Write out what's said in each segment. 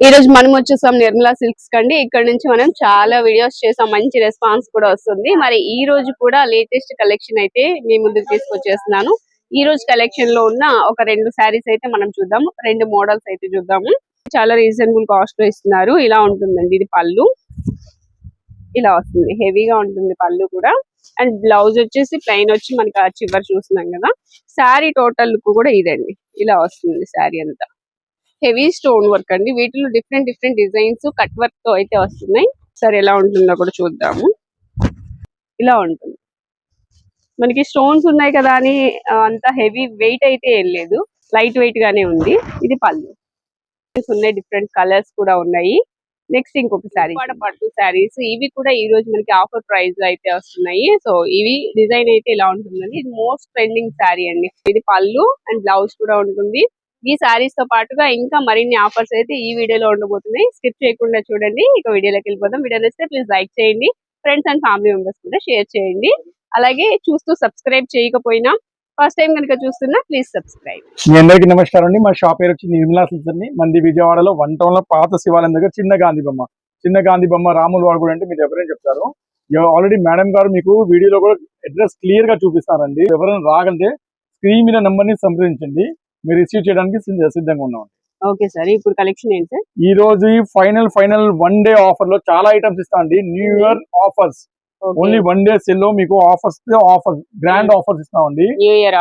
ఈ రోజు మనం వచ్చేసాం నిర్మలా సిల్క్స్ కండి. ఇక్కడ నుంచి మనం చాలా వీడియోస్ చేసాం. మంచి రెస్పాన్స్ కూడా వస్తుంది. మరి ఈ రోజు కూడా లేటెస్ట్ కలెక్షన్ అయితే మీ ముందుకు తీసుకొచ్చేస్తున్నాను. ఈ రోజు కలెక్షన్లో ఉన్న ఒక రెండు శారీస్ అయితే మనం చూద్దాము. రెండు మోడల్స్ అయితే చూద్దాము. చాలా రీజనబుల్ కాస్ట్లో ఇస్తున్నారు. ఇలా ఉంటుందండి. ఇది పళ్ళు. ఇలా వస్తుంది. హెవీగా ఉంటుంది పళ్ళు కూడా. అండ్ బ్లౌజ్ వచ్చేసి ప్లెయిన్ వచ్చి మనకి చివరి చూస్తున్నాం కదా. శారీ టోటల్ లుక్ కూడా ఇదండి. ఇలా వస్తుంది శారీ అంతా. హెవీ స్టోన్ వర్క్ అండి. వీటిలో డిఫరెంట్ డిఫరెంట్ డిజైన్స్ కట్ వర్క్తో అయితే వస్తున్నాయి. సరే ఎలా ఉంటుందో కూడా చూద్దాము. ఇలా ఉంటుంది. మనకి స్టోన్స్ ఉన్నాయి కదా అని అంత హెవీ వెయిట్ అయితే ఏం లేదు. లైట్ వెయిట్ గానే ఉంది. ఇది పళ్ళు. ఉన్నాయి డిఫరెంట్ కలర్స్ కూడా ఉన్నాయి. నెక్స్ట్ ఇంకొక శారీ. పట్టు శారీస్. ఇవి కూడా ఈ రోజు మనకి ఆఫర్ ప్రైస్లో అయితే వస్తున్నాయి. సో ఇవి డిజైన్ అయితే ఇలా ఉంటుందండి ఇది మోస్ట్ ట్రెండింగ్ శారీ అండి. ఇది పళ్ళు అండ్ బ్లౌజ్ కూడా ఉంటుంది. ఈ శారీస్తో పాటుగా ఇంకా మరిన్ని ఆఫర్స్ అయితే ఈ వీడియోలో ఉండబోతున్నాయి. స్కిప్ చేయకుండా చూడండి. ఇక వీడియోలోకి వెళ్ళిపోదాం. వీడియో నచ్చితే ప్లీజ్ లైక్ చేయండి. ఫ్రెండ్స్ అండ్ ఫ్యామిలీ మెంబర్స్ కూడా షేర్ చేయండి. అలాగే చూస్తూ సబ్స్క్రైబ్ చేయకపోయినా ఫస్ట్ టైం కనుక చూస్తున్నా ప్లీజ్ సబ్స్క్రైబ్ మీ అందరికీ నమస్కారం అండి. మా షాప్ పేరు వచ్చి నిర్మలా సిల్క్స్ అండి. మంది విజయవాడలో వన్ టౌన్లో పాత శివాలయం దగ్గర చిన్న గాంధీ బొమ్మ. చిన్న గాంధీ బొమ్మ రాముల వాడు కూడా అంటే మీరు ఎవరైనా చెప్తారు. ఆల్రెడీ మేడం గారు మీకు వీడియోలో కూడా అడ్రస్ క్లియర్గా చూపిస్తారండి. ఎవరైనా రాగలితే స్క్రీన్ మీద నంబర్ని సంప్రదించండి. మీరు రిసీవ్ చేయడానికి సిద్ధ- సిద్ధంగా ఉన్నాం. ఓకే సార్ ఇప్పుడు కలెక్షన్ ఏంటి సార్? ఈ రోజు ఫైనల్ ఫైనల్ వన్ డే ఆఫర్లో చాలా ఐటమ్స్ ఇస్తా అండి. New year offers only one day సెల్లో మీకు ఆఫర్స్ ఆఫర్ గ్రాండ్ ఆఫర్స్ ఇస్తామండి new year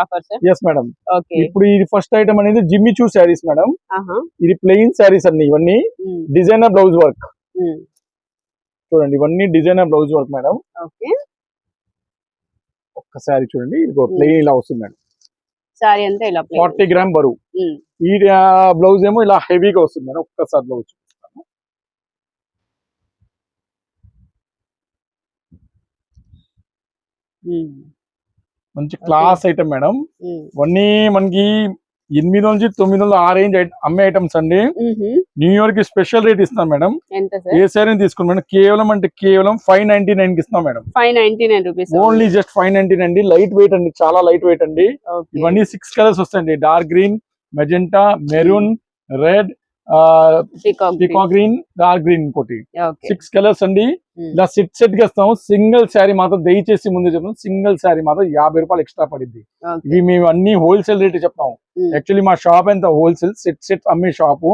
yes madam okay ఇప్పుడు ఇది ఫస్ట్ ఐటమ్ అనేది జిమ్మి చూ శారీస్ మేడం ఇది ప్లెయిన్ శారీస్ అండి ఇవన్నీ. డిజైనర్ బ్లౌజ్ వర్క్ చూడండి ఇవన్నీ designer blouse work madam okay ఒక్క శారీ చూడండి. ఇది ప్లెయిన్ ఇలా వస్తుంది మేడం సారీ అంతా ఇలా. ఫార్టీ గ్రామ్ బరువు. ఈ బ్లౌజ్ ఏమో ఇలా హెవీగా వస్తుంది మేడం ఒక్కసారి బ్లౌజ్ మంచి క్లాస్ ఐటమ్ మేడం ఇవన్నీ మనకి ఎనిమిది నుంచి తొమ్మిది వందల ఆ రేంజ్ అమ్మే ఐటమ్స్ అండి. ఉహు. న్యూ ఇయర్కి స్పెషల్ రేట్ ఇస్తాం మేడం. ఏ సార్ శారీ తీసుకుని మేడం కేవలం అంటే కేవలం ఫైవ్ నైన్టీ నైన్కి ఇస్తాం madam. Five ninety nine rupees only just five ninety అండి. లైట్ వెయిట్ అండి చాలా లైట్ వెయిట్ అండి. ఇవన్నీ సిక్స్ కలర్స్ వస్తాయండి. Dark green magenta maroon red పికా గ్రీన్ డార్క్ గ్రీన్ ఇంకోటి సిక్స్ కలర్స్ అండి. ఇలా సెట్ సెట్గా ఇస్తాము సింగిల్ శారీ మాత్రం దయచేసి ముందు చెప్తాం సింగిల్ శారీ మాత్రం యాభై రూపాయలు ఎక్స్ట్రా పడింది. ఇవి మేము అన్ని హోల్సేల్ రేట్ చెప్తాం Hmm. యాక్చువల్లీ మా షాప్ ఎంత? హోల్సేల్ సెట్ సెట్ అమ్మే షాపు.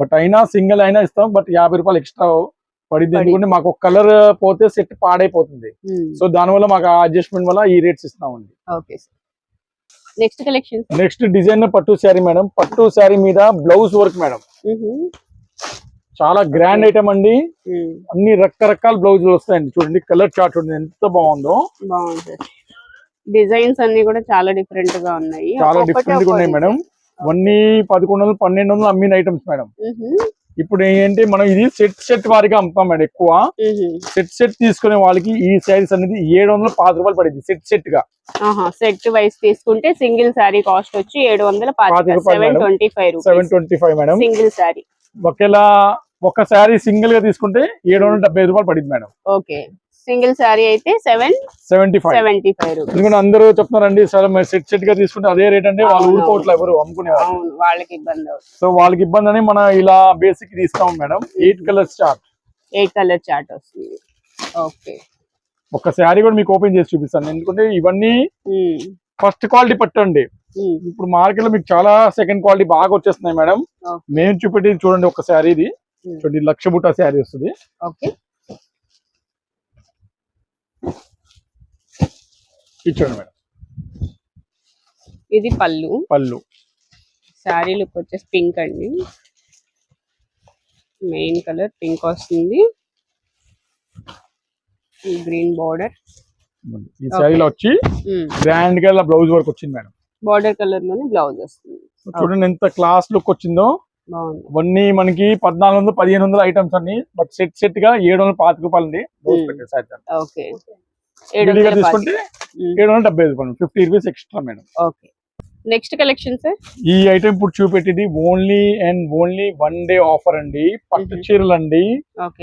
బట్ అయినా సింగిల్ అయినా ఇస్తాం. బట్ యాభై రూపాయలు ఎక్స్ట్రా పడింది. ఎందుకంటే మాకు ఒక కలర్ పోతే సెట్ పాడైపోతుంది. సో దానివల్ల మాకు అడ్జస్ట్మెంట్ వల్ల ఈ రేట్స్ ఇస్తామండి. నెక్స్ట్ కలెక్షన్ నెక్స్ట్ డిజైనర్ పట్టు శారీ మేడం. పట్టు శారీ మీద బ్లౌజ్ వర్క్ మేడం. చాలా గ్రాండ్ ఐటమ్ అండి. అన్ని రకరకాల బ్లౌజులు వస్తాయండి. చూడండి కలర్ చార్ట్ చూడండి ఎంత బాగుందో. డిజైన్స్ అన్ని కూడా చాలా డిఫరెంట్గా ఉన్నాయి. చాలా డిఫరెంట్గా ఉన్నాయి మేడం. ఇవన్నీ పదకొండు వందలు పన్నెండు వందలు అమ్మిన ఐటమ్స్ మేడం. ఇప్పుడు ఏంటి మనం ఇది సెట్ సెట్ వారిగా అమ్ముతాం మేడం ఎక్కువ. సెట్ సెట్ తీసుకునే వాళ్ళకి ఈ శారీస్ అనేది ఏడు వందల పాతి రూపాయలు పడింది సెట్ సెట్గా. సెట్ వైస్ తీసుకుంటే సింగిల్ శారీ కాస్ట్ వచ్చి ఏడు వందల seven madam. Twenty five seven rupees twenty five madam. Single saree. ఒకేలా ఒక శారీ సింగిల్గా తీసుకుంటే ఏడు వందల డెబ్బై ఐదు రూపాయలు పడింది మేడం. ఓకే. సింగిల్ శారీ అయితే seven seventy five seventy five ఎందుకంటే అందరూ చెప్తున్నారండి సరే మరి సెట్ సెట్గా తీసుకుంటే అదే రేట్ అంటే వాళ్ళు అవును. ఊరుకోవట్లేదు ఎవరు అమ్ముకునే వాళ్ళకి ఇబ్బంది సో వాళ్ళకి ఇబ్బంది అని మనం ఇలా బేసిక్ తీస్తాం madam. Eight colours chart eight colour chart వస్తుంది. ఓకే. ఒక శారీ కూడా మీకు ఓపెన్ చేసి చూపిస్తాను. ఎందుకంటే ఇవన్నీ ఫస్ట్ క్వాలిటీ పట్టండి. ఇప్పుడు మార్కెట్లో మీకు చాలా సెకండ్ క్వాలిటీ బాగా వచ్చేస్తున్నాయి మేడం. మేము చూపెట్టి చూడండి ఒక శారీ ఇది చూడండి లక్ష బుట్ట శారీ వస్తుంది. ఓకే. మేడం. ఇది పళ్ళు. పళ్ళు. శారీ లుక్ వచ్చేసి పింక్ అండి. మెయిన్ కలర్ పింక్ వస్తుంది. Green border. ఈ శారీలో వచ్చి గ్రాండ్గా బ్లౌజ్ వర్క్ వచ్చింది మేడం. బార్డర్ కలర్లోనే బ్లౌజ్ వస్తుంది. చూడండి ఎంత క్లాస్ లుక్ వచ్చిందో. ఇవన్నీ మనకి పద్నాలుగు వందలు పదిహేను వందల ఐటమ్స్ అన్ని బట్ సెట్ సెట్గా ఏడు వందల పాతిక రూపాయలు Hmm. శారీ ఓకే. ఏడు వందల తీసుకుంటే ఏడు వందల డెబ్బై ఐదు రూపాయలు fifty rupees extra madam. Okay. Next collection sir ఈ ఐటమ్ ఇప్పుడు చూపెట్టేది only and only one day offer అండి. పట్టు Mhm. చీరలు అండి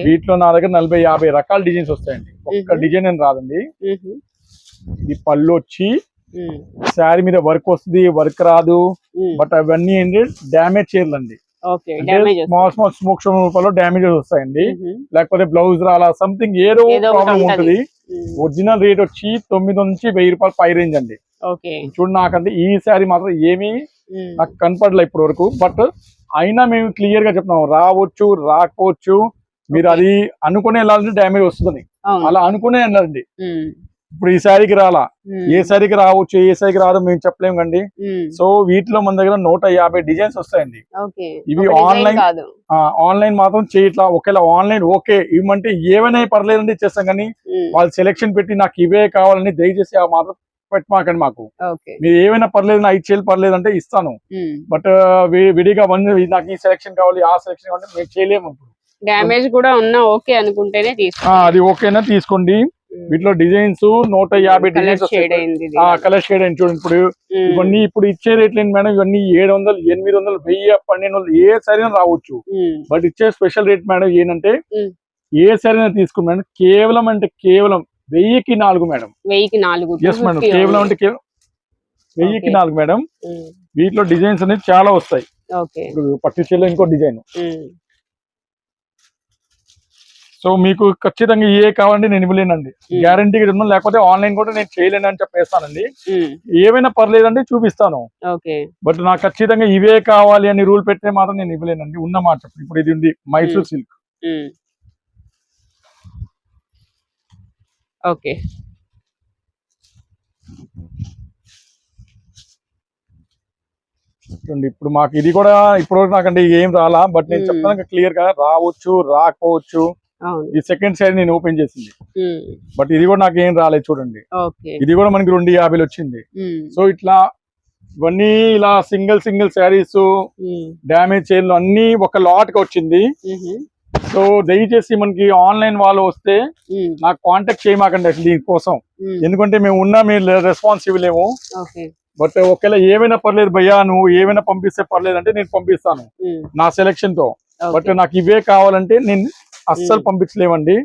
వీటిలో నా దగ్గర నలభై యాభై రకాల డిజైన్స్ వస్తాయండి. ఒక్క. డిజైన్ అని రాదండి. ఇది పళ్ళు వచ్చి శారీ మీద వర్క్ వస్తుంది వర్క్ రాదు. బట్ అవన్నీ ఏంటి? డ్యామేజ్ చీరలు అండి స్మాల్ స్మాల్ సూక్ష్మ రూపంలో డ్యామేజెస్ వస్తాయండి. లేకపోతే బ్లౌజ్ రాలా సంథింగ్ ఏదో ప్రాబ్లం ఉంటది. ఒరిజినల్ రేట్ వచ్చి తొమ్మిది నుంచి వెయ్యి రూపాయలు పై రేంజ్ అండి. చూడు నాకంటే ఈ శారీ మాత్రం ఏమీ నాకు కనపడలే ఇప్పటి వరకు బట్ అయినా మేము క్లియర్గా చెప్తున్నాం రావచ్చు రాకపోవచ్చు. మీరు. అది అనుకునే వెళ్ళాలంటే డ్యామేజ్ వస్తుంది అలా అనుకునే వెళ్ళండి ఇప్పుడు ఈ శారీకి రాలా? ఏ శారీకి రావచ్చు ఏ శారీకి రాదో మేము చెప్పలేము కండి. సో వీటిలో మన దగ్గర నూట యాభై డిజైన్స్ వస్తాయండి. ఇవి కాదు. ఆన్లైన్ మాత్రం చేయట్లా ఒకవేళ ఆన్లైన్ ఓకే. ఇవ్వమంటే ఏమైనా పర్లేదండి చేస్తాం కానీ వాళ్ళు సెలెక్షన్ పెట్టి నాకు ఇవే కావాలని దయచేసి ఆ మాత్రం పెట్టమాకండి మాకు. మీరు ఏమైనా పర్లేదు ఐదు చేయాలి పర్లేదు అంటే ఇస్తాను బట్ విడిగా వన్ నాకు ఈ సెలెక్షన్ కావాలి ఆ సెలెక్షన్ కావాలి మేము చేయలేము డ్యామేజ్ కూడా ఉన్నా ఓకే అనుకుంటేనే తీసుకో అది ఓకేనా? తీసుకోండి. వీటిలో డిజైన్స్ నూట యాభై డిజైన్స్. కలర్ షేడ్ అయింది చూడండి ఇప్పుడు. ఇవన్నీ ఇప్పుడు ఇచ్చే రేట్లు ఏంటి మేడం? ఇవన్నీ ఏడు వందలు ఎనిమిది వందలు వెయ్యి పన్నెండు వందలు ఏ సరైన రావచ్చు. బట్ ఇచ్చే స్పెషల్ రేట్ మేడం ఏంటంటే. ఏ సరైన మేడం. కేవలం అంటే కేవలం వెయ్యికి నాలుగు మేడం. వెయ్యికి నాలుగు. ఎస్ మేడం కేవలం అంటే కేవలం వెయ్యికి. నాలుగు మేడం. వీటిలో డిజైన్స్ అనేది చాలా వస్తాయి. ఇప్పుడు పట్టు చీరలో ఇంకో డిజైన్. సో మీకు ఖచ్చితంగా ఏ కావాలంటే నేను ఇవ్వలేనండి. గ్యారంటీగా ఇవ్వను లేకపోతే ఆన్లైన్ కూడా నేను చేయలేను అని చెప్పేస్తానండి ఏమైనా పర్లేదండి చూపిస్తాను. ఓకే. బట్ నాకు ఖచ్చితంగా ఇవే కావాలి అని రూల్ పెట్టే మాత్రం నేను ఇవ్వలేనండి. ఉన్న మాట ఇప్పుడు ఇది ఉంది మైసూర్ సిల్క్. ఓకే. ఇప్పుడు మాకు ఇది కూడా ఇప్పుడు నాకంటే ఏం రాలా బట్ నేను. చెప్తాను క్లియర్గా రావచ్చు రాకపోవచ్చు. ఈ సెకండ్ సైడ్ నేను ఓపెన్ చేసింది. బట్ ఇది కూడా నాకు ఏం రాలేదు చూడండి. ఇది కూడా మనకి రెండు యాభైలు వచ్చింది. సో ఇట్లా ఇవన్నీ ఇలా single single saris um, damage చైర్లు అన్ని ఒక లాట్కి వచ్చింది. సో దయచేసి మనకి ఆన్లైన్ వాళ్ళు వస్తే నాకు కాంటాక్ట్ చేయమాకండి అసలు దీనికోసం. ఎందుకంటే మేము ఉన్నా మీరు రెస్పాన్స్ ఇవ్వలేము. బట్ ఒకవేళ ఏమైనా పర్లేదు భయ్యా నువ్వు ఏమైనా పంపిస్తే పర్లేదు అంటే నేను పంపిస్తాను. నా సెలెక్షన్తో. బట్ నాకు ఇవే కావాలంటే నేను అస్సలు. పంపించలేమండి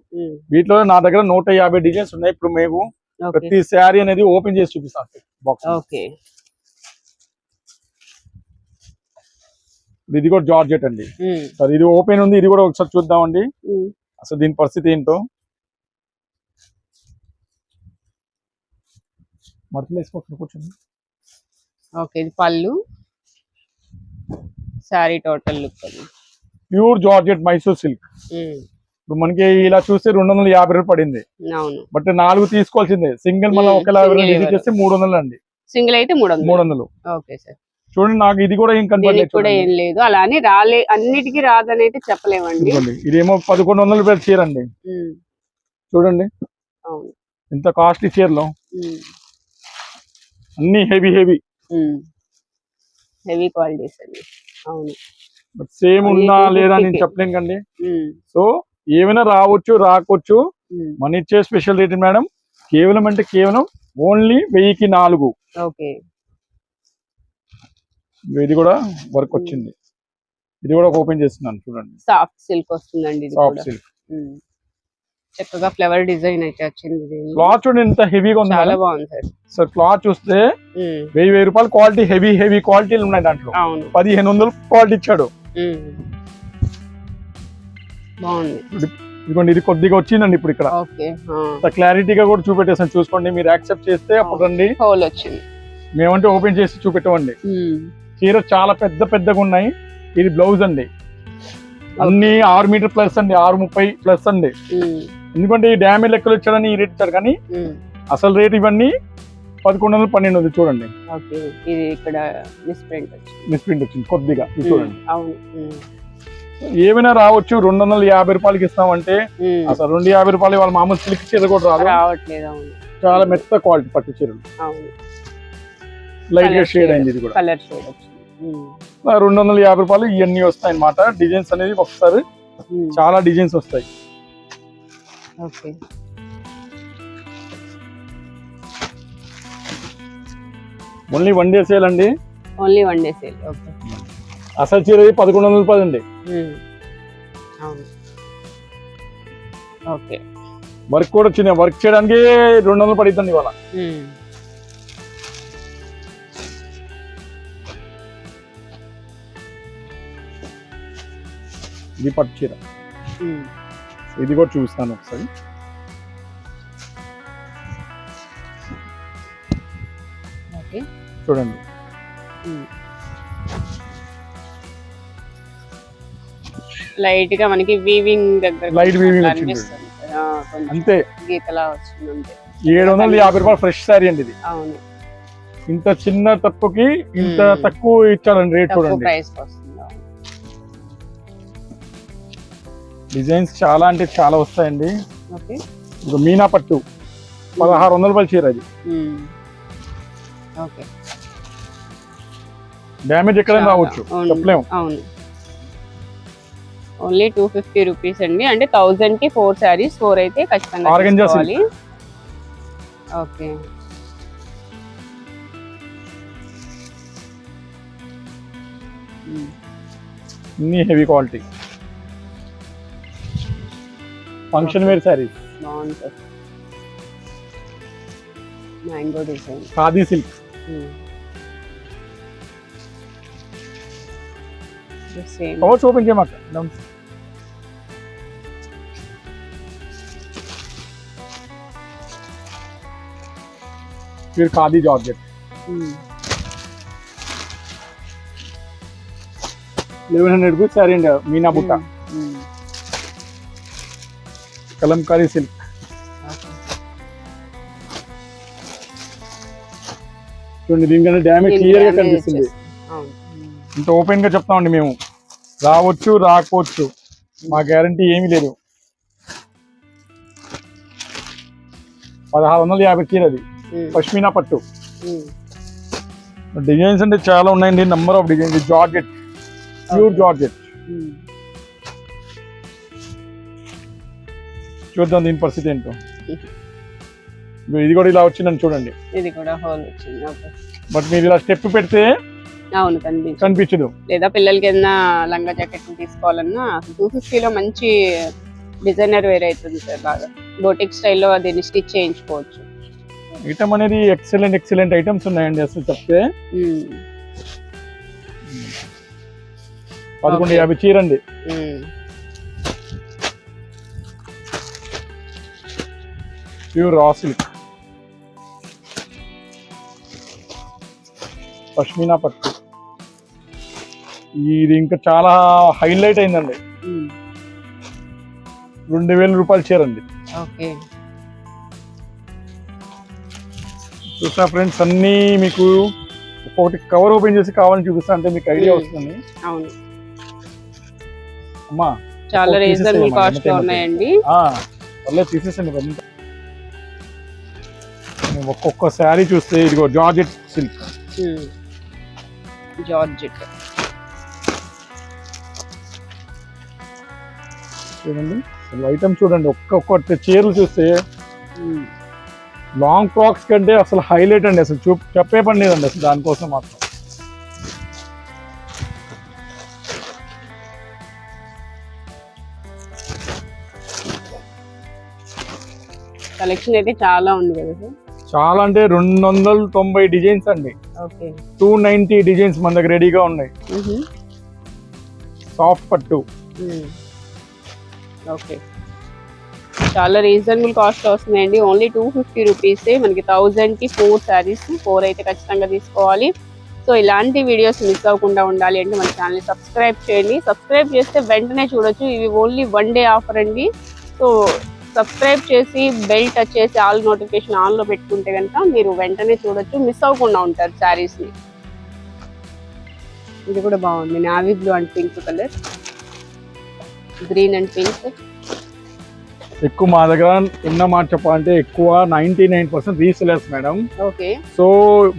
వీటిలో నా దగ్గర నూట యాభై డిజైన్స్ ఉన్నాయి. ఇప్పుడు మేము ప్రతి శారీ అనేది ఓపెన్ చేసి చూపిస్తాను బాక్స్ ఓకే. ఇది కూడా జార్జెట్ అండి. సరే ఇది ఓపెన్ ఉంది. ఇది కూడా ఒకసారి చూద్దామండి. అసలు దీని పరిస్థితి ఏంటో. మరతలు వేసుకోవచ్చు కూర్చోండి. ఓకే ఇది పళ్ళు. శారీ టోటల్ లుక్ అది. Pure georgette Mysore silk. ఇప్పుడు మనకి ఇలా చూస్తే రెండు వందల యాభై రూపాయలు పడింది. బట్ నాలుగు తీసుకోవాల్సిందే. సింగిల్ ఇది ఎవరు? చేస్తే మూడు వందలు అండి. సింగిల్ అయితే మూడు మూడు వందలు. వందలు ఓకే సార్. చూడండి నాకు ఇది కూడా ఏం దీనికి కనపడలేదు కూడా చూడండి. ఏం లేదు. అలా అని రాలే అన్నిటికీ రాదని అయితే చెప్పలేమండి. ఇదేమో పదకొండు వందల రూపాయలు చీర అండి. చూడండి. అవును. ఇంత కాస్ట్లీ చీరలు. అన్ని హెవీ హెవీ. హెవీ క్వాలిటీస్ అండి. అవును. బట్ సేమ్ ఉన్నా లేదా నేను. చెప్పలేను కండి. సో ఏమైనా రావచ్చు రాకపోవచ్చు ఉమ్, మన ఇచ్చే స్పెషల్ రేట్ మేడం. కేవలం అంటే కేవలం ఓన్లీ వెయ్యికి నాలుగు. ఇది కూడా వర్క్ వచ్చింది. ఇది కూడా ఓపెన్ చేస్తున్నాను చూడండి. సాఫ్ట్ సిల్క్ వస్తుందండి సాఫ్ట్ సిల్క్. చక్కగా ఫ్లవర్ డిజైన్ అయితే వచ్చింది. క్లాత్ చూడండి ఎంత హెవీగా ఉంది చాలా. బాగుంది సార్ సార్ క్లాత్ చూస్తే వెయ్యి వెయ్యి రూపాయలు క్వాలిటీ హెవీ హెవీ క్వాలిటీలు ఉన్నాయి దాంట్లో. పదిహేను వందలు క్వాలిటీ ఇచ్చాడు. బాగుంది. ఇదిగోండి ఇది కొద్దిగా వచ్చిందండి ఇప్పుడు ఇక్కడ. క్లారిటీగా కూడా చూపెట్టేసాను చూసుకోండి. మీరు యాక్సెప్ట్ చేస్తే అప్పుడు రండి. వచ్చింది. మేమంటే ఓపెన్ చేసి చూపెట్టమండి. చీర చాలా పెద్ద పెద్దగా ఉన్నాయి. ఇది బ్లౌజ్ అండి. అన్ని ఆరు మీటర్ ప్లస్ అండి ఆరు ముప్పై ప్లస్ అండి. ఎందుకంటే ఈ డ్యామేజ్ లెక్కలు ఇచ్చాడని ఈ రేట్ ఇచ్చాడు కానీ. అసలు రేట్ ఇవన్నీ పదకొండు వందలు పన్నెండు వందలు చూడండి. ఓకే ఇది ఇక్కడ మిస్ప్రింట్ వచ్చింది. మిస్ప్రింట్ వచ్చింది కొద్దిగా ఇది చూడండి. అవును ఏమైనా రావచ్చు రెండు వందల యాభై రూపాయలకి ఇస్తామంటే. అసలు రెండు యాభై రూపాయలు వాళ్ళ మామూలు సిల్క్ చీర కూడా రాదు. రావట్లేదు చాలా మెత్త క్వాలిటీ పట్టు చీరలు. లైట్గా షేడ్. అయింది ఇది కూడా. కలర్ షేడ్ రెండు వందల యాభై రూపాయలు ఇవన్నీ వస్తాయి అన్నమాట డిజైన్స్ అనేది ఒకసారి చాలా డిజైన్స్ వస్తాయి. Okay. Only one day sale అండి? Only one day sale okay అసలు చీర పదకొండు వందల రూపాయలు అండి. అవును. ఓకే. వర్క్ కూడా వచ్చింది వర్క్ చేయడానికి రెండు వందలు పడుతుంది ఇవాళ. ఇది పట్టు చీర. ఇది కూడా చూస్తాను ఒకసారి. చూడండి. లైట్గా మనకి వీవింగ్ దగ్గర Light weaving వచ్చింది. అంతే. గీతలా వచ్చింది అంతే. ఏడు వందల యాభై రూపాయలు ఫ్రెష్ శారీ అండి ఇది. అవును. ఇంత చిన్న తక్కువకి ఇంత. తక్కువ ఇచ్చాడండి రేట్ చూడండి. డిజైన్స్ చాలా అంటే చాలా వస్తాయండి. మీనా పట్టు పదహారు వందల రూపాయల చీర అది. ఓకే. డ్యామేజ్ ఎక్కడైనా. రావచ్చు. చెప్పలేము. అవును. ఓన్లీ టూ ఫిఫ్టీ రూపీస్ అండి. అంటే థౌజండ్కి ఫోర్ శారీస్ ఫోర్ అయితే ఖచ్చితంగా ఓకే. అన్ని heavy quality function wear saris బాగుంటుంది mango design khadi silk same covers open చేయమాక pure khadi georgette eleven hundred rupees sari అండి మీనా బుట్ట కలంకారీ సిల్క్ చూడండి దీనికన్నా డ్యామేజ్ క్లియర్గా కనిపిస్తుంది. అవును ఇంత ఓపెన్గా చెప్తామండి మేము. రావచ్చు రాకపోవచ్చు. మా గ్యారంటీ ఏమీ లేదు. పదహారు వందల యాభై చీర అది. పష్మీనా పట్టు. డిజైన్స్ అంటే చాలా ఉన్నాయండి. Number of designs georgette. Pure georgette. చూద్దాం దీని పరిస్థితి ఏంటో. ఇది కూడా ఇలా వచ్చిందని చూడండి. ఇది కూడా హోల్ వచ్చింది. బట్ మీరు ఇలా స్టెప్ పెడితే అవును కనిపించు కనిపించదు. లేదా పిల్లలకి ఏదైనా లంగా జాకెట్ తీసుకోవాలన్నా టూ ఫిఫ్టీలో మంచి డిజైనర్ వేర్ అవుతుంది సార్ బాగా. బోటిక్ స్టైల్లో దీన్ని స్టిచ్ చేయించుకోవచ్చు. ఐటమ్ అనేది ఎక్సలెంట్ ఎక్సలెంట్ ఐటమ్స్ ఉన్నాయండి అసలు చెప్తే. ఉమ్. పదకొండు. యాభై చీరండి. ప్యూర్ రా సిల్క్ పష్మీనా పట్టు. ఇది ఇంకా చాలా హైలైట్ అయిందండి. రెండు వేల రూపాయలు చీరండి చూసా ఫ్రెండ్స్ అన్నీ మీకు ఒక్కొక్కటి కవర్ ఓపెన్ చేసి కావాలని చూపిస్తా అంటే మీకు ఐడియా. వస్తుంది. అమ్మా చాలా రీజనబుల్ కాస్ట్లో ఉన్నాయండి. పర్లేదు తీసేసండి ఒక్కొక్క శారీ చూస్తే ఇదిగో జార్జెట్ సిల్క్. జార్జెట్. చూడండి ఐటమ్ చూడండి ఒక్కొక్క చీరలు చూస్తే. లాంగ్ ఫ్రాక్స్ కంటే అసలు హైలైట్ అండి అసలు చూ చెప్పే పని లేదండి అసలు దానికోసం మాత్రం. కలెక్షన్ అయితే చాలా ఉంది కదా సార్ చాలా అంటే రెండు వందల తొంభై డిజైన్స్ అండి టూ నైన్టీ డిజైన్స్ మన దగ్గర రెడీగా ఉన్నాయి. సాఫ్ట్ పట్టు. ఓకే. చాలా రీజనబుల్ కాస్ట్ వస్తున్నాయండి. ఓన్లీ టూ ఫిఫ్టీ రూపీసే మనకి థౌజండ్కి ఫోర్ శారీస్ ఫోర్ అయితే ఖచ్చితంగా తీసుకోవాలి. సో ఇలాంటి వీడియోస్ మిస్ అవ్వకుండా ఉండాలి అంటే మన ఛానల్ని సబ్స్క్రైబ్ చేయండి. సబ్స్క్రైబ్ చేస్తే వెంటనే చూడొచ్చు. ఇవి ఓన్లీ వన్ డే ఆఫర్ అండి. సో సబ్స్క్రైబ్ చేసి బెల్ టచ్ చేసి ఆల్ నోటిఫికేషన్ ఆన్లో పెట్టుకుంటే కనుక మీరు వెంటనే చూడొచ్చు. మిస్ అవ్వకుండా ఉంటారు శారీస్ని ఇది కూడా బాగుంది. Navy blue and pink colour green and pink. ఎక్కువ మా దగ్గర ఉన్న మాట చెప్పాలంటే ఎక్కువ ninety nine percent resellers madam. Okay. So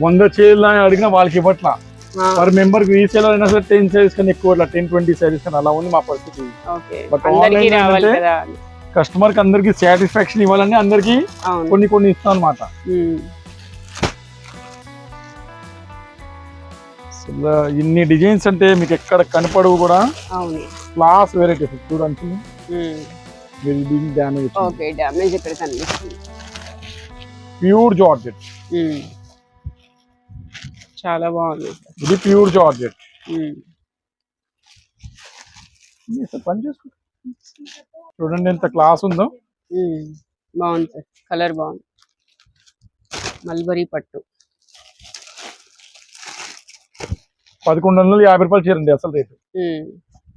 వంద చీరలు అని అడిగినా వాళ్ళకి ఇవ్వట్లా. పర్ మెంబర్కి రీసేలర్ అయినా సరే టెన్ సారీస్ కానీ ఎక్కువ టెన్ ట్వంటీ సారీస్ కానీ అలా ఉంది మా పరిస్థితి. ఏంటంటే- కదా. కస్టమర్కి అందరికి సాటిస్ఫాక్షన్ ఇవ్వాలని అందరికి కొన్ని కొన్ని ఇస్తాం అనమాట. ఇన్ని డిజైన్స్ అంటే మీకు ఎక్కడ కనపడవు కూడా. అవును. క్లాస్ వెరైటీస్ చూడండి. బిల్డింగ్ డ్యామేజ్ ఓకే డ్యామేజ్ ఇక్కడ కనిపిస్తుంది? Pure georgette. చాలా బాగుంది. ఇది ప్యూర్ జార్జెట్ పని చేసుకో చూడండి ఎంత క్లాస్ ఉందో. బాగుంది సార్. కలర్ బాగుంది. మల్బరీ పట్టు. పదకొండు వందల యాభై రూపాయలు చీర అండి అసలు రేటు.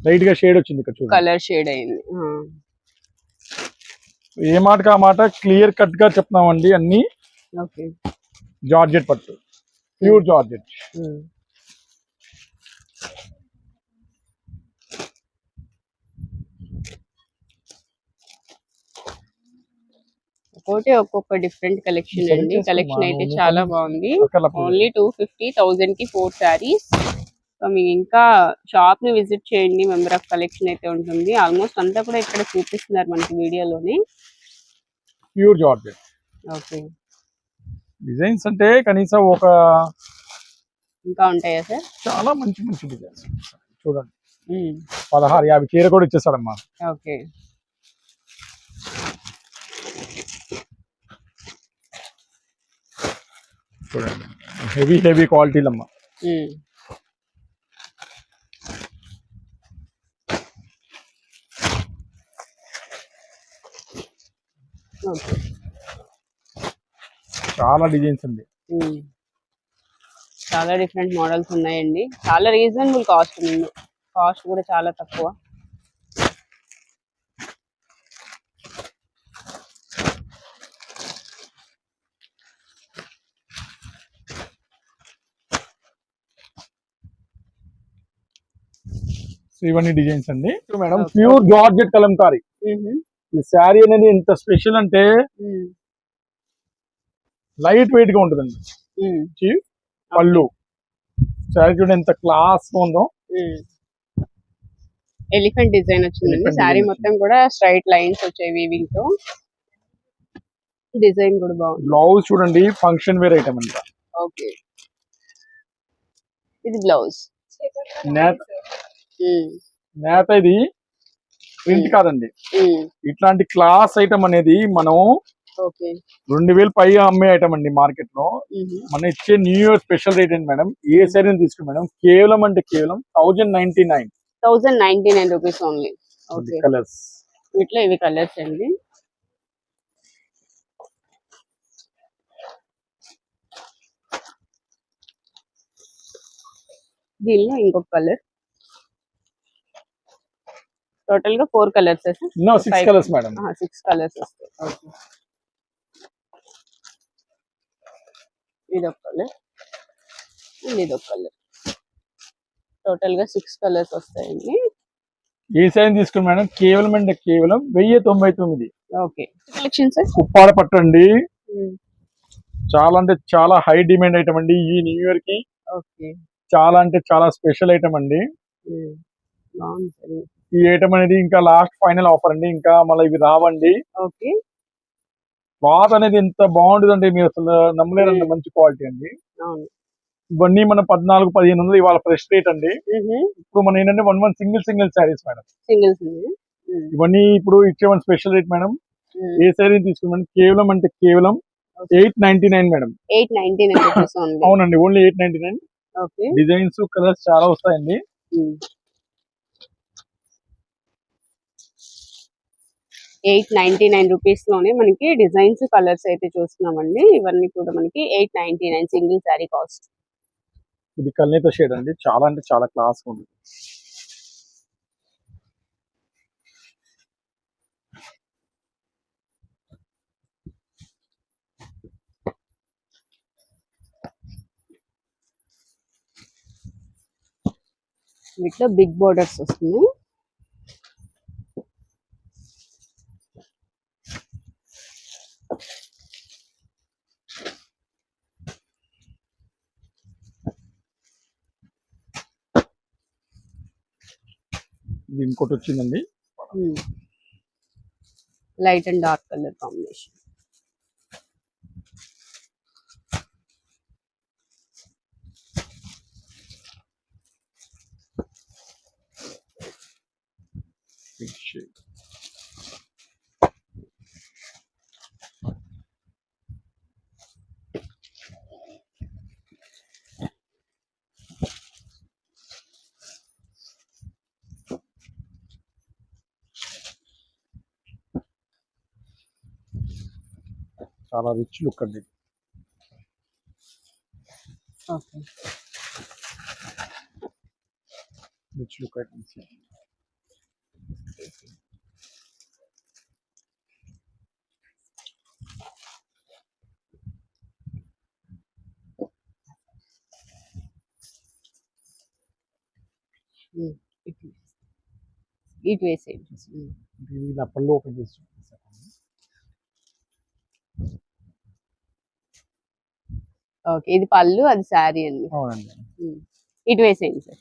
లైట్గా షేడ్ వచ్చింది ఇక్కడ చూడండి. కలర్ షేడ్ అయింది. ఏ మాటకి ఆ మాట? క్లియర్ కట్గా చెప్తున్నామండి అన్ని. జార్జెట్ పట్టు. ప్యూర్ జార్జెట్ ఉమ్. ఒక్కొక్కటి ఒక్కొక్క డిఫరెంట్ కలెక్షన్ అండి. కలెక్షన్ అయితే చాలా బాగుంది. ఓన్లీ టూ ఫిఫ్టీ థౌజండ్కి ఫోర్ శారీస్ సో మీకు ఇంకా షాప్ని విజిట్ చేయండి. మెంబర్ ఆఫ్ కలెక్షన్ అయితే ఉంటుంది. ఆల్మోస్ట్ అంతా కూడా ఇక్కడ చూపిస్తున్నారు మనకి వీడియోలోని. ప్యూర్ జార్జెట్ ఓకే డిజైన్స్ అంటే కనీసం ఒక ఇంకా ఉంటాయా సార్ చాలా మంచి మంచి డిజైన్స్ చూడండి. పదహారు యాభై చీర కూడా ఇచ్చేస్తాడమ్మా ఓకే చూడండి. హెవీ హెవీ క్వాలిటీలమ్మా చాలా డిజైన్స్ ఉంది. చాలా డిఫరెంట్ మోడల్స్ ఉన్నాయండి చాలా రీజనబుల్ కాస్ట్ ఉంది కాస్ట్ కూడా చాలా తక్కువ ఇవన్నీ డిజైన్స్ అండి మేడం. Pure georgette Kalamkari. ఈ శారీ అనేది ఎంత స్పెషల్ అంటే. లైట్ వెయిట్గా ఉంటుందండి. పళ్ళు. శారీ చూడండి ఎంత క్లాస్ ఉందో. ఎలిఫెంట్ డిజైన్ వచ్చిందండి. శారీ మొత్తం కూడా స్ట్రైట్ లైన్స్ వచ్చాయి వీవింగ్తో. డిజైన్ కూడా బాగుంది. బ్లౌజ్ చూడండి ఫంక్షన్ వేర్ ఐటమ్ అంట ఓకే. ఇది బ్లౌజ్ నేత నేత ఇది ప్రింట్ కాదండి. ఇట్లాంటి క్లాస్ ఐటమ్ అనేది మనం రెండు వేలు పై అమ్మే ఐటమ్ అండి మార్కెట్లో మన ఇచ్చే న్యూ ఇయర్ స్పెషల్ రేట్ ఏంటి మేడం? ఏ శారీ తీసుకుని మేడం? కేవలం అంటే కేవలం thousand ninety nine. Thousand ninety nine rupees only. Okay. Colours. వీటిలో ఇవి కలర్స్ అండి. దీనిలో ఇంకొక కలర్. టోటల్గా four colours no six. Colours madam six colours వస్తాయి. ఇదొక కలర్ ఇదొక కలర్ టోటల్గా సిక్స్ కలర్స్ వస్తాయండి. ఏ శారీ తీసుకుని మేడం కేవలం అంటే కేవలం వెయ్యి తొంభై తొమ్మిది. ఓకే కలెక్షన్ సార్ కుప్పాడ పట్టండి చాలా అంటే చాలా హై డిమాండ్ ఐటమ్ అండి. ఈ న్యూ ఇయర్కి ఓకే చాలా అంటే చాలా స్పెషల్ ఐటమ్ అండి. బాగుంది. సార్ ఈ ఐటమ్ అనేది ఇంకా లాస్ట్ ఫైనల్ ఆఫర్ అండి. ఇంకా మళ్ళీ ఇవి రావండి. క్లాత్ అనేది ఎంత బాగుంటుందండి. మీరు అసలు నమ్మలేరండి మంచి క్వాలిటీ అండి. ఇవన్నీ మన పద్నాలుగు పదిహేను వందలు ఇవాళ ఫ్రెష్ రేట్ అండి. ఇప్పుడు మన ఏంటంటే one one single single saris madam ఇవన్నీ ఇప్పుడు ఇచ్చే వన్ స్పెషల్ రేట్ మేడం ఏ శారీ తీసుకున్నాం కేవలం అంటే కేవలం eight ninety nine madam eight ninety nine అవునండి. Only eight ninety nine designs colours చాలా వస్తాయండి. ఎయిట్ నైన్టీ నైన్ రూపీస్లోనే మనకి డిజైన్స్ కలర్స్ అయితే చూస్తున్నామండి. ఇవన్నీ కూడా మనకి eight ninety nine single sari cost. ఇది కల్నేత షేడ్ అండి. చాలా అంటే చాలా క్లాస్ ఉంది. వీటిలో బిగ్ బోర్డర్స్ వస్తున్నాయి. ఇది ఇంకోటి వచ్చిందండి. Light and dark colour combination చాలా రిచ్ లుక్ అండి. రిచ్ లుక్ ఐటమ్స్ ఇటు వేసేయండి ఇలా పళ్ళు ఓపెన్ చేసి చూపిస్తాను ఓకే. ఇది పళ్ళు అది శారీ అండి. ఇటు వేసేయండి సార్.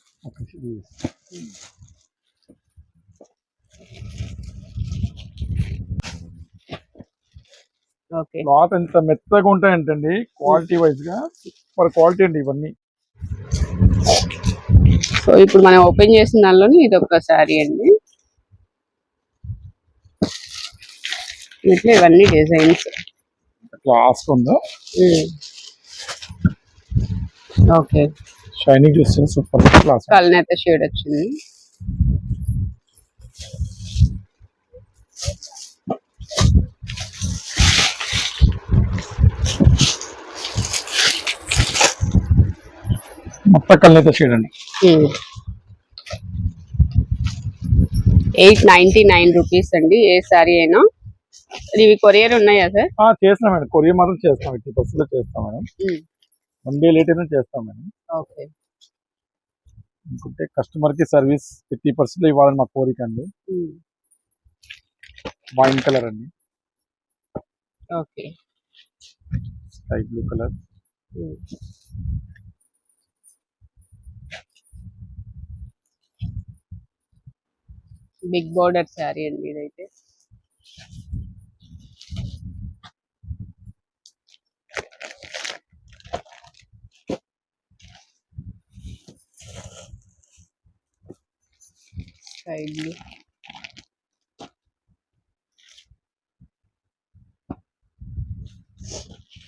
క్లాత్ ఎంత మెత్తగా ఉంటాయంటండి క్వాలిటీ వైజ్గా సూపర్ క్వాలిటీ అండి ఇవన్నీ. సో ఇప్పుడు మనం ఓపెన్ చేసిన దానిలోని ఇది ఒక శారీ అండి. ఇట్లా ఇవన్నీ డిజైన్స్. క్లాస్ ఉందో? ఓకే. షైనింగ్ చూస్తే సూపర్ క్లాస్ కలనేత షేడ్ వచ్చింది. మొత్తం కళ్ళైతే షేడ్ అండి. ఎయిట్ నైన్టీ నైన్ రూపీస్ అండి. ఏ శారీ అయినా. ఇవి కొరియర్ ఉన్నాయా సార్? చేస్తాం మేడం. కొరియర్ మాత్రం చేస్తాం ఎయిటీ పర్సెంట్ చేస్తాం మేడం. వన్ డే లేట్ అయినా చేస్తాం మేడం ఓకే. కి సర్వీస్ ఫిఫ్టీ పర్సెంట్ ఇవ్వాలని మా కోరిక అండి. వైన్ కలర్ అండి. Okay. Sky blue colour. Big border sari అండి ఇదైతే. స్కై బ్లూ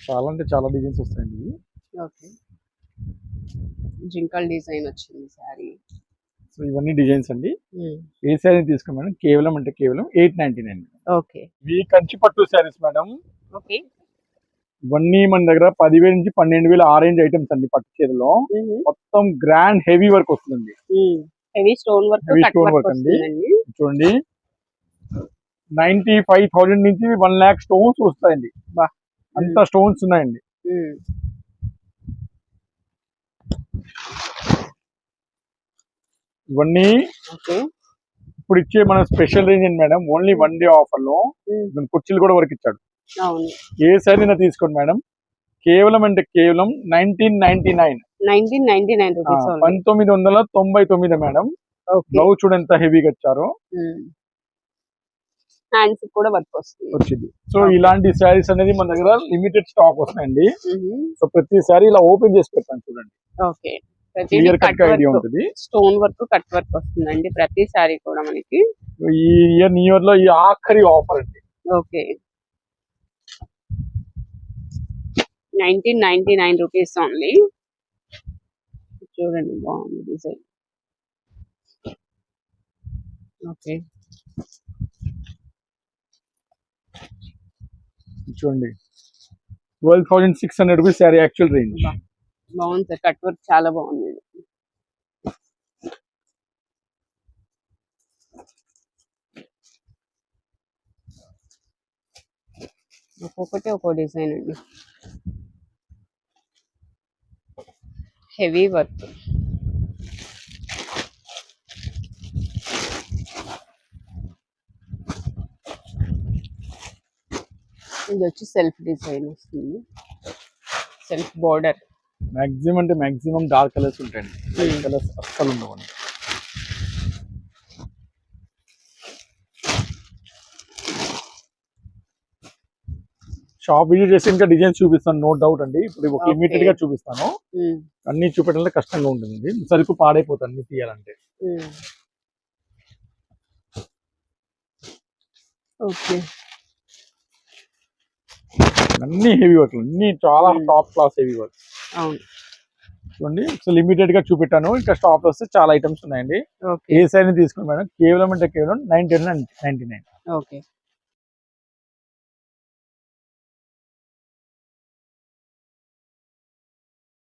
చాలా అంటే చాలా డిజైన్స్ వస్తాయండి ఇవి. ఓకే. జింకల్ డిజైన్ వచ్చింది శారీ సో ఇవన్నీ డిజైన్స్ అండి. ఏ శారీ తీసుకోండి మేడం కేవలం అంటే కేవలం ఎయిట్ నైన్టీ నైన్ ఓకే. ఇవి కంచి పట్టు శారీస్ మేడం. ఓకే. ఇవన్నీ మన దగ్గర పదివేల నుంచి పన్నెండు వేల ఆరెంజ్ ఐటమ్స్ అండి పట్టు చీరలో. మొత్తం గ్రాండ్ హెవీ వర్క్ వస్తుందండి. Heavy stone work stone work అండి. చూడండి. నైన్టీ ఫైవ్ థౌజండ్ నుంచి వన్ ల్యాక్ స్టోన్స్ వస్తాయండి. అంత స్టోన్స్ ఉన్నాయండి. ఇవన్నీ ఇప్పుడు ఇచ్చే మన స్పెషల్ రేంజ్ అండి మేడం. ఓన్లీ వన్ డే ఆఫర్లో కుర్చీలు కూడా వర్క్ ఇచ్చాడు. ఏ శారీ తీసుకోండి మేడం. కేవలం అంటే కేవలం నైన్టీన్ నైన్టీ నైన్. పంతొమ్మిది వందల తొంభై తొమ్మిది మేడం. బ్లౌజ్ చూడ ఎంత హెవీగా ఇచ్చారో. హ్యాండ్స్ కూడా వర్క్ వస్తుంది. వచ్చింది. సో. ఇలాంటి శారీస్ అనేది మన దగ్గర లిమిటెడ్ స్టాక్ వస్తాయండి. మ్మ్. సో ప్రతి సారీ ఇలా ఓపెన్ చేసి పెట్టాను చూడండి. Okay clear cut cut idea work ఉంటుంది. స్టోన్ వర్క్ కట్ వర్క్ వస్తుందండి ప్రతి సారీ కూడా మనకి. ఈ ఇయర్ న్యూ ఇయర్లో ఈ ఆఖరి ఆఫర్ అండి. Okay nineteen ninety nine rupees only చూడండి బాగుంది డిజైన్. ఓకే. చూడండి. Twelve thousand six hundred rupees sari actual range. బాగుంది సార్. కట్ వర్క్ చాలా బాగుంది. ఒక్కొక్కటి ఒక్కో డిజైన్ అండి. Heavy work. ఇది వచ్చి సెల్ఫ్ డిజైన్ వస్తుంది. Self border. మాక్సిమం అంటే మాక్సిమం డార్క్ కలర్స్ ఉంటాయండి. లైట్. కలర్స్ అస్సలు ఉండవండి. షాప్ విజిట్ చేసి ఇంకా డిజైన్స్ చూపిస్తాను నో డౌట్ అండి. ఇప్పుడు ఒక. ఇమీడియట్గా చూపిస్తాను. అన్ని చూపెట్టాలంటే కష్టంగా ఉంటుంది సరుకు పాడైపోతుంది అన్ని తీయాలంటే. ఓకే అన్ని హెవీ వర్క్ అన్ని చాలా Hmm. Top class heavy work చూడండి సో లిమిటెడ్గా చూపెట్టాను. ఇంకా స్టాప్ వస్తే చాలా ఐటమ్స్ ఉన్నాయండి. ఏ సైజ్ తీసుకుని మేడం కేవలం అంటే కేవలం నైన్టీ నైన్టీ నైన్. ఓకే